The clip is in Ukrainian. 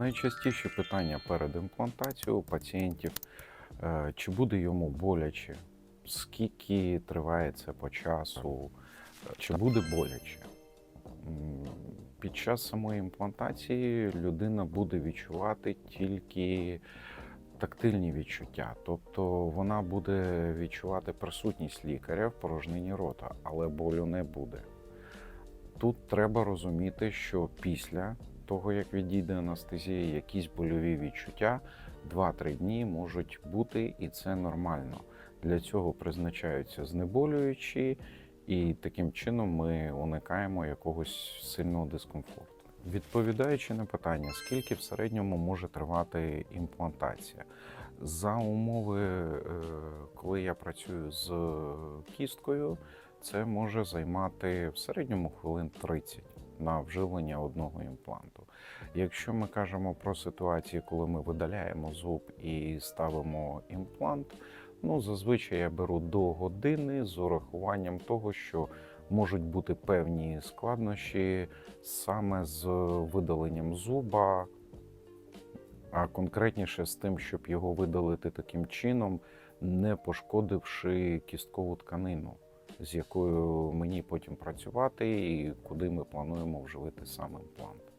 Найчастіші питання перед імплантацією у пацієнтів: е, чи буде йому боляче, скільки триває це по часу, чи буде боляче. Під час самої імплантації людина буде відчувати тільки тактильні відчуття, тобто вона буде відчувати присутність лікаря в порожнині рота, але болю не буде. Тут треба розуміти, що після того, як відійде анестезія, якісь больові відчуття 2-3 дні можуть бути, і це нормально. Для цього призначаються знеболюючі, і таким чином ми уникаємо якогось сильного дискомфорту. Відповідаючи на питання, скільки в середньому може тривати імплантація, за умови, е, коли я працюю з кісткою, це може займати в середньому хвилин 30 на вживлення одного імпланту. Якщо ми кажемо про ситуації, коли ми видаляємо зуб і ставимо імплант, ну зазвичай я беру до години з урахуванням того, що можуть бути певні складнощі саме з видаленням зуба, а конкретніше з тим, щоб його видалити таким чином, не пошкодивши кісткову тканину, з якою мені потім працювати, і куди ми плануємо вживити сам імплант.